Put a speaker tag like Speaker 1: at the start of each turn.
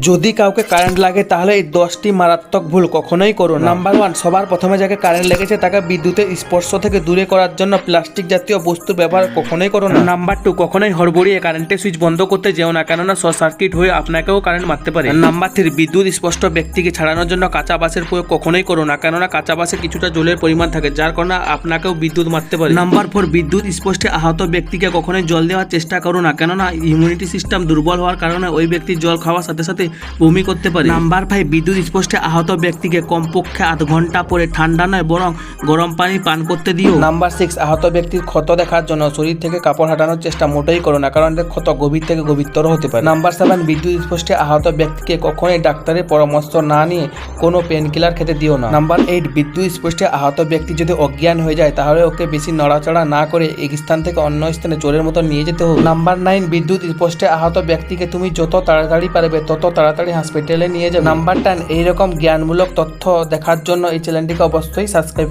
Speaker 1: যদি কাউকে কারেন্ট লাগে তাহলে এই দশটি মারাত্মক ভুল কখনোই করো নাম্বার ওয়ান সবার প্রথমে যাকে কারেন্ট লেগেছে তাকে বিদ্যুতের স্পর্শ থেকে দূরে করার জন্য প্লাস্টিক জাতীয় বস্তুর ব্যবহার কখনোই করো না। নাম্বার টু কখনোই হড়বড়িয়ে কারেন্টের সুইচ বন্ধ করতে যেও না কেননা শর্ট সার্কিট হয়ে আপনাকেও কারেন্ট মারতে পারে। নাম্বার থ্রি বিদ্যুৎ স্পষ্ট ব্যক্তিকে ছাড়ানোর জন্য কাঁচা বাসের প্রয়োগ কখনোই করো না কেননা কাঁচা বাসে কিছুটা জলের পরিমাণ থাকে যার কারণে আপনাকেও বিদ্যুৎ মারতে পারে। নাম্বার ফোর বিদ্যুৎ স্পষ্টে আহত ব্যক্তিকে কখনোই জল দেওয়ার চেষ্টা করো না কেননা ইমিউনিটি সিস্টেম দুর্বল হওয়ার কারণে ওই ব্যক্তি জল খাওয়ার সাথে সাথে বমি করতে পারে। নাম্বার ফাইভ বিদ্যুৎ স্পষ্টে আহত ব্যক্তিকে কমপক্ষে আধ ঘণ্টা পরে ঠান্ডা নয় বরং গরম পানি পান করতে দিও। নাম্বার সিক্স আহত ব্যক্তির ক্ষত দেখার জন্য শরীর থেকে কাপড় হাঁটানোর চেষ্টা মোটেই করো না কারণ ক্ষত গভীর থেকে গভীরতর হতে পারে। নাম্বার সেভেন বিদ্যুৎ স্পষ্টে আহত ব্যক্তিকে কখনোই ডাক্তারের পরামর্শ না নিয়ে কোনো পেন কিলার খেতে দিও না। নাম্বার এইট বিদ্যুৎ স্পষ্টে আহত ব্যক্তি যদি অজ্ঞান হয়ে যায় তাহলে ওকে বেশি নড়াচড়া না করে এক স্থান থেকে অন্য স্থানে চোরের মতো নিয়ে যেতে হবে। নাম্বার নাইন বিদ্যুৎ স্পষ্টে আহত ব্যক্তিকে তুমি যত তাড়াতাড়ি পারবে তত তাড়াতাড়ি হসপিটালে নিয়ে যাবে। নাম্বার টেন এইরকম জ্ঞানমূলক তথ্য দেখার জন্য এই চ্যানেলটিকে অবশ্যই সাবস্ক্রাইব